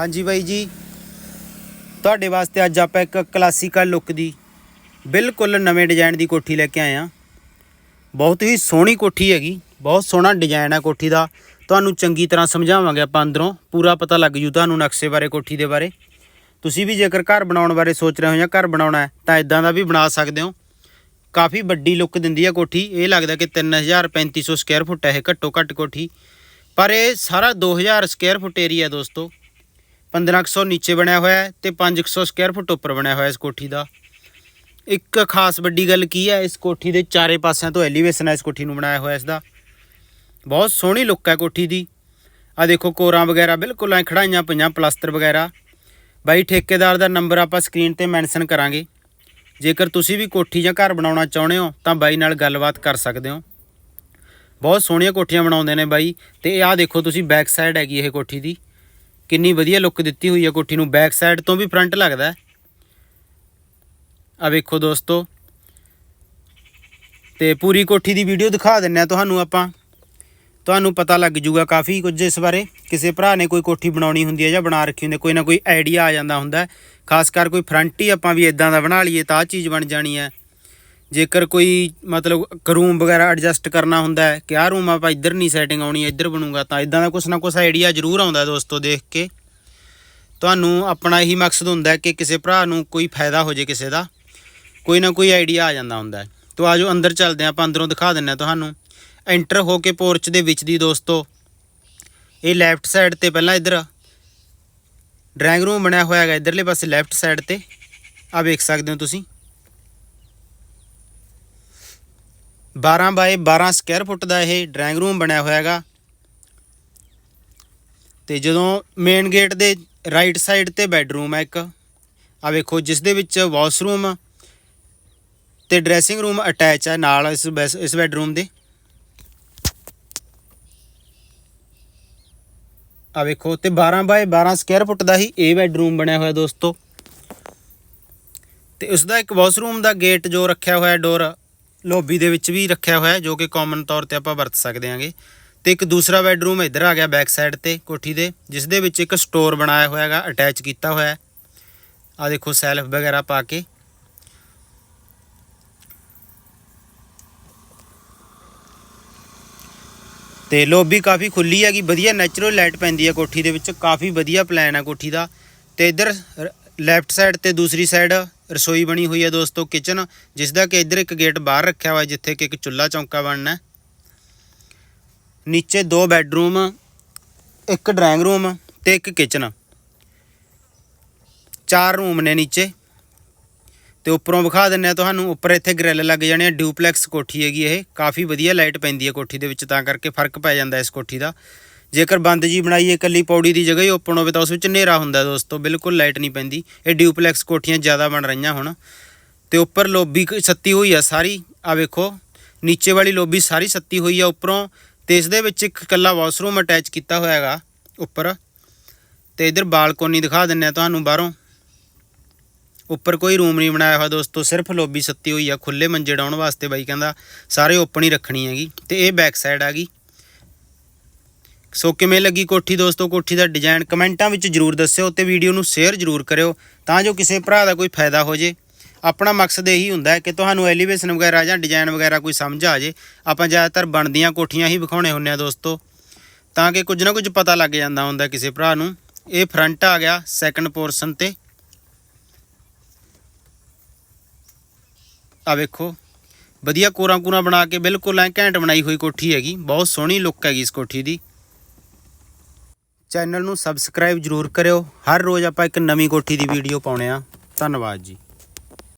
ਹਾਂਜੀ ਬਾਈ ਜੀ। ਤੁਹਾਡੇ ਵਾਸਤੇ ਅੱਜ ਆਪਾਂ ਇੱਕ ਕਲਾਸੀਕਲ ਲੁੱਕ ਦੀ ਬਿਲਕੁਲ ਨਵੇਂ ਡਿਜ਼ਾਈਨ ਦੀ ਕੋਠੀ ਲੈ ਕੇ ਆਏ ਆ ਬਹੁਤ ਹੀ ਸੋਹਣੀ ਕੋਠੀ ਹੈਗੀ, ਬਹੁਤ ਸੋਹਣਾ ਡਿਜ਼ਾਈਨ ਹੈ ਕੋਠੀ ਦਾ। ਤੁਹਾਨੂੰ ਚੰਗੀ ਤਰ੍ਹਾਂ ਸਮਝਾਵਾਂਗੇ ਆਪਾਂ ਅੰਦਰੋਂ, ਪੂਰਾ ਪਤਾ ਲੱਗ ਜੂ ਤੁਹਾਨੂੰ ਨਕਸ਼ੇ ਬਾਰੇ, ਕੋਠੀ ਦੇ ਬਾਰੇ। ਤੁਸੀਂ ਵੀ ਜੇਕਰ ਘਰ ਬਣਾਉਣ ਬਾਰੇ ਸੋਚ ਰਹੇ ਹੋ ਜਾਂ ਘਰ ਬਣਾਉਣਾ ਹੈ, ਤਾਂ ਇਦਾਂ ਦਾ ਵੀ ਬਣਾ ਸਕਦੇ ਹੋ। ਕਾਫੀ ਵੱਡੀ ਲੁੱਕ ਦਿੰਦੀ ਹੈ ਕੋਠੀ। ਇਹ ਲੱਗਦਾ ਕਿ 3350 ਸਕੁਅਰ ਫੁੱਟ ਹੈ ਇਹ ਘੱਟੋ ਘੱਟ ਕੋਠੀ। ਪਰ ਇਹ ਸਾਰਾ 2000 ਸਕੁਅਰ ਫੁੱਟ ਏਰੀਆ ਦੋਸਤੋ। 1500 ਨੀਚੇ ਬਣਿਆ ਹੋਇਆ ਹੈ ਤੇ 500 ਸਕੁਅਰ ਫੁੱਟ ਉੱਪਰ ਬਣਿਆ ਹੋਇਆ ਇਸ ਕੋਠੀ ਦਾ। ਇੱਕ ਖਾਸ ਵੱਡੀ ਗੱਲ ਕੀ ਹੈ, ਇਸ ਕੋਠੀ ਦੇ ਚਾਰੇ ਪਾਸਿਆਂ ਤੋਂ ਐਲੀਵੇਸ਼ਨ ਹੈ ਇਸ ਕੋਠੀ ਨੂੰ ਬਣਾਇਆ ਹੋਇਆ ਇਸ ਦਾ। ਬਹੁਤ ਸੋਹਣੀ ਲੁੱਕ ਹੈ ਕੋਠੀ ਦੀ। ਆ ਦੇਖੋ ਕੋਰਾਂ ਵਗੈਰਾ ਬਿਲਕੁਲ ਐ ਖੜਾਈਆਂ ਪਈਆਂ, ਪਲਾਸਟਰ ਵਗੈਰਾ। ਬਾਈ, ਠੇਕੇਦਾਰ ਦਾ ਨੰਬਰ ਆਪਾਂ ਸਕਰੀਨ ਤੇ ਮੈਂਸ਼ਨ ਕਰਾਂਗੇ। ਜੇਕਰ ਤੁਸੀਂ ਵੀ ਕੋਠੀ ਜਾਂ ਘਰ ਬਣਾਉਣਾ ਚਾਹੁੰਦੇ ਹੋ, ਤਾਂ ਬਾਈ ਨਾਲ ਗੱਲਬਾਤ ਕਰ ਸਕਦੇ ਹੋ। ਬਹੁਤ ਸੋਹਣੀਆਂ ਕੋਠੀਆਂ ਬਣਾਉਂਦੇ ਨੇ ਬਾਈ। ਤੇ ਆਹ ਦੇਖੋ ਤੁਸੀਂ ਬੈਕ ਸਾਈਡ ਹੈਗੀ ਇਹ ਕੋਠੀ ਦੀ। ਕਿੰਨੀ ਵਧੀਆ ਲੁੱਕ ਦਿੱਤੀ ਹੋਈ ਹੈ ਕੋਠੀ ਨੂੰ। ਬੈਕ ਸਾਈਡ ਤੋਂ ਵੀ ਫਰੰਟ ਲੱਗਦਾ ਆ ਵੇਖੋ ਦੋਸਤੋ। ਤੇ ਪੂਰੀ ਕੋਠੀ ਦੀ ਵੀਡੀਓ ਦਿਖਾ ਦਿੰਨੇ ਆ ਤੁਹਾਨੂੰ ਆਪਾਂ। ਤੁਹਾਨੂੰ ਪਤਾ ਲੱਗ ਜੂਗਾ ਕਾਫੀ ਕੁਝ ਇਸ ਬਾਰੇ। ਕਿਸੇ ਭਰਾ ਨੇ ਕੋਈ ਕੋਠੀ ਬਣਾਉਣੀ ਹੁੰਦੀ ਹੈ ਜਾਂ ਬਣਾ ਰੱਖੀ ਹੁੰਦੀ ਹੈ, ਕੋਈ ਨਾ ਕੋਈ ਆਈਡੀਆ ਆ ਜਾਂਦਾ ਹੁੰਦਾ ਖਾਸ ਕਰ ਕੋਈ ਫਰੰਟ ਹੀ ਆਪਾਂ ਵੀ ਇਦਾਂ ਦਾ ਬਣਾ ਲਈਏ ਤਾਂ ਆਹ ਚੀਜ਼ ਬਣ ਜਾਣੀ ਹੈ। ਜੇਕਰ ਕੋਈ ਮਤਲਬ ਰੂਮ ਵਗੈਰਾ ਐਡਜਸਟ ਕਰਨਾ ਹੁੰਦਾ ਹੈ ਕਿ ਆਹ ਰੂਮ ਆਪਾਂ ਇੱਧਰ ਨਹੀਂ ਸੈਟਿੰਗ ਆਉਣੀ, ਇੱਧਰ ਬਣੂਗਾ, ਤਾਂ ਇਦਾਂ ਦਾ ਕੁਛ ਨਾ ਕੁਛ ਆਈਡੀਆ ਜ਼ਰੂਰ ਆਉਂਦਾ ਦੋਸਤੋ ਦੇਖ ਕੇ। ਤੁਹਾਨੂੰ ਆਪਣਾ ਇਹੀ ਮਕਸਦ ਹੁੰਦਾ ਕਿ ਕਿਸੇ ਭਰਾ ਨੂੰ ਕੋਈ ਫਾਇਦਾ ਹੋ ਜੇ ਕਿਸੇ ਦਾ, ਕੋਈ ਨਾ ਕੋਈ ਆਈਡੀਆ ਆ ਜਾਂਦਾ ਹੁੰਦਾ ਹੈ। ਤੋ ਆਜੋ ਅੰਦਰ ਚੱਲਦੇ ਹਾਂ, ਆਪਾਂ ਅੰਦਰੋਂ ਦਿਖਾ ਦਿੰਨੇ ਆ ਤੁਹਾਨੂੰ। ਐਂਟਰ ਹੋ ਕੇ ਪੋਰਚ ਦੇ ਵਿੱਚ ਦੀ ਦੋਸਤੋ, ਇਹ ਲੈਫਟ ਸਾਈਡ ਤੇ ਪਹਿਲਾਂ ਇੱਧਰ ਡਰਾਇੰਗ ਰੂਮ ਬਣਿਆ ਹੋਇਆ ਹੈਗਾ, ਇਧਰਲੇ ਪਾਸੇ ਲੈਫਟ ਸਾਈਡ ਤੇ। ਆ ਵੇਖ ਸਕਦੇ ਹੋ ਤੁਸੀਂ। 12 ਬਾਏ 12 ਸਕੁਅਰ ਫੁੱਟ ਦਾ ਇਹ ਡਰਾਇੰਗ ਰੂਮ ਬਣਿਆ ਹੋਇਆ ਹੈਗਾ। ਤੇ ਜਦੋਂ ਮੇਨ ਗੇਟ ਦੇ ਰਾਈਟ ਸਾਈਡ ਤੇ ਬੈੱਡਰੂਮ ਹੈ ਇੱਕ ਆ ਵੇਖੋ ਜਿਸ ਦੇ ਵਿੱਚ ਵਾਸ਼ਰੂਮ ਤੇ ਡਰੈਸਿੰਗ ਰੂਮ ਅਟੈਚ ਹੈ ਨਾਲ ਇਸ ਬੈਸ- ਇਸ ਬੈੱਡਰੂਮ ਦੇ। ਆ ਵੇਖੋ ਤੇ 12 ਬਾਏ 12 ਸਕੁਅਰ ਫੁੱਟ ਦਾ ਹੀ ਇਹ ਬੈੱਡਰੂਮ ਬਣਿਆ ਹੋਇਆ ਦੋਸਤੋ। ਤੇ ਉਸ ਦਾ ਇੱਕ ਵਾਸ਼ਰੂਮ ਦਾ ਗੇਟ ਜੋ ਰੱਖਿਆ ਹੋਇਆ ਡੋਰ ਲੌਬੀ ਦੇ ਵਿੱਚ ਵੀ ਰੱਖਿਆ ਹੋਇਆ ਜੋ ਕਿ ਕਾਮਨ ਤੌਰ ਤੇ ਆਪਾਂ ਵਰਤ ਸਕਦੇ ਹਾਂਗੇ। ਤੇ ਇੱਕ ਦੂਸਰਾ ਬੈੱਡਰੂਮ ਇੱਧਰ ਆ ਗਿਆ ਬੈਕ ਸਾਈਡ ਤੇ, ਕੋਠੀ ਦੇ, ਜਿਸ ਦੇ ਵਿੱਚ ਇੱਕ ਸਟੋਰ ਬਣਾਇਆ ਹੋਇਆ ਹੈਗਾ ਅਟੈਚ ਕੀਤਾ ਹੋਇਆ ਹੈ। ਆ ਦੇਖੋ ਸੈਲਫ ਵਗੈਰਾ ਪਾ ਕੇ। ਤੇ ਲੋਬੀ ਕਾਫੀ ਖੁੱਲੀ ਹੈਗੀ, ਵਧੀਆ ਨੈਚੁਰਲ ਲਾਈਟ ਪੈਂਦੀ ਹੈ ਕੋਠੀ ਦੇ ਵਿੱਚ, ਕਾਫੀ ਵਧੀਆ ਪਲਾਨ ਹੈ ਕੋਠੀ ਦਾ। ਤੇ ਇੱਧਰ ਲੈਫਟ ਸਾਈਡ ਤੇ ਦੂਸਰੀ ਸਾਈਡ ਰਸੋਈ ਬਣੀ ਹੋਈ ਹੈ ਦੋਸਤੋ ਕਿਚਨ ਜਿਸ ਦਾ ਕਿ ਇੱਧਰ ਇੱਕ ਗੇਟ ਬਾਹਰ ਰੱਖਿਆ ਹੋਇਆ ਜਿੱਥੇ ਕਿ ਇੱਕ ਚੁੱਲ੍ਹਾ ਚੌਂਕਾ ਬਣਨਾ ਹੈ। ਨੀਚੇ ਦੋ ਬੈੱਡਰੂਮ ਇੱਕ ਡਰਾਇੰਗ ਰੂਮ ਤੇ ਇੱਕ ਕਿਚਨ ਚਾਰ ਰੂਮ ਨੇ ਨੀਚੇ। ਤੇ ਉੱਪਰੋਂ ਵਿਖਾ ਦਿੰਨੇ ਆ ਤੁਹਾਨੂੰ, ਉੱਪਰ ਇੱਥੇ ਗ੍ਰਿਲ ਲੱਗ ਜਾਣੇ ਆ ਡਿਊਪਲੈਕਸ ਕੋਠੀ ਹੈਗੀ ਇਹ। ਕਾਫੀ ਵਧੀਆ ਲਾਈਟ ਪੈਂਦੀ ਹੈ ਕੋਠੀ ਦੇ ਵਿੱਚ, ਤਾਂ ਕਰਕੇ ਫ਼ਰਕ ਪੈ ਜਾਂਦਾ ਇਸ ਕੋਠੀ ਦਾ। ਜੇਕਰ ਬੰਦ ਜੀ ਬਣਾਈਏ ਇਕੱਲੀ ਪੌੜੀ ਦੀ ਜਗ੍ਹਾ ਹੀ ਓਪਨ ਹੋਵੇ ਤਾਂ ਉਸ ਵਿੱਚ ਹਨੇਰਾ ਹੁੰਦਾ ਦੋਸਤੋ, ਬਿਲਕੁਲ ਲਾਈਟ ਨਹੀਂ ਪੈਂਦੀ। ਇਹ ਡਿਊਪਲੈਕਸ ਕੋਠੀਆਂ ਜ਼ਿਆਦਾ ਬਣ ਰਹੀਆਂ ਹੁਣ। ਤੇ ਉੱਪਰ ਲੋਬੀ ਕ- ਸੱਤੀ ਹੋਈ ਆ ਸਾਰੀ। ਆ ਵੇਖੋ, ਨੀਚੇ ਵਾਲੀ ਲੋਬੀ ਸਾਰੀ ਸੱਤੀ ਹੋਈ ਆ ਉੱਪਰੋਂ। ਤੇ ਇਸ ਦੇ ਵਿੱਚ ਇੱਕ ਇਕੱਲਾ ਵਾਸ਼ਰੂਮ ਅਟੈਚ ਕੀਤਾ ਹੋਇਆ ਹੈਗਾ ਉੱਪਰ। ਤੇ ਇਧਰ ਬਾਲਕੋਨੀ ਦਿਖਾ ਦਿੰਨੇ ਆ ਤੁਹਾਨੂੰ ਬਾਹਰੋਂ। ਉੱਪਰ ਕੋਈ ਰੂਮ ਨਹੀਂ ਬਣਾਇਆ ਹੋਇਆ ਦੋਸਤੋ, ਸਿਰਫ ਲੋਬੀ ਸੱਤੀ ਹੋਈ ਆ ਖੁੱਲੇ ਮੰਜੇ ਡਾਉਣ ਵਾਸਤੇ ਬਾਈ ਕਹਿੰਦਾ, ਸਾਰੇ ਓਪਨ ਹੀ ਰੱਖਣੀ ਹੈਗੀ। ਤੇ ਇਹ ਬੈਕ ਸਾਈਡ ਆ ਗਈ। ਸੋ ਕਿਵੇਂ ਲੱਗੀ ਕੋਠੀ ਦੋਸਤੋ? ਕੋਠੀ ਦਾ ਡਿਜ਼ਾਈਨ ਕਮੈਂਟਾਂ ਵਿੱਚ ਜਰੂਰ ਦੱਸਿਓ ਤੇ ਵੀਡੀਓ ਨੂੰ ਸ਼ੇਅਰ ਜਰੂਰ ਕਰਿਓ ਤਾਂ ਜੋ ਕਿਸੇ ਭਰਾ ਦਾ ਕੋਈ ਫਾਇਦਾ ਹੋ ਜੇ। ਆਪਣਾ ਮਕਸਦ ਇਹੀ ਹੁੰਦਾ ਹੈ ਕਿ ਤੁਹਾਨੂੰ ਐਲੀਵੇਸ਼ਨ ਵਗੈਰਾ ਜਾਂ ਡਿਜ਼ਾਈਨ ਵਗੈਰਾ ਕੋਈ ਸਮਝ ਆ ਜੇ। ਆਪਾਂ ਜ਼ਿਆਦਾਤਰ ਬਣਦੀਆਂ ਕੋਠੀਆਂ ਹੀ ਵਿਖਾਉਣੇ ਹੁੰਨੇ ਆ ਦੋਸਤੋ। ਤਾਂ ਕਿ ਕੁਝ ਨਾ ਕੁਝ ਪਤਾ ਲੱਗ ਜਾਂਦਾ ਹੁੰਦਾ ਕਿਸੇ ਭਰਾ ਨੂੰ। ਇਹ ਫਰੰਟ ਆ ਗਿਆ ਸੈਕੰਡ ਪੋਰਸ਼ਨ ਤੇ। ਆ ਵੇਖੋ, ਵਧੀਆ ਕੋਰਾਂ ਕੂਰਾਂ ਬਣਾ ਕੇ ਬਿਲਕੁਲ ਐ ਘੈਂਟ ਬਣਾਈ ਹੋਈ ਕੋਠੀ ਹੈਗੀ, ਬਹੁਤ ਸੋਹਣੀ ਲੁੱਕ ਹੈਗੀ ਇਸ ਕੋਠੀ ਦੀ। ਚੈਨਲ ਨੂੰ ਸਬਸਕ੍ਰਾਈਬ ਜਰੂਰ ਕਰਿਓ। ਹਰ ਰੋਜ਼ ਆਪਾਂ ਇੱਕ ਨਵੀਂ ਕੋਠੀ ਦੀ ਵੀਡੀਓ ਪਾਉਣੇ ਆ। ਧੰਨਵਾਦ ਜੀ।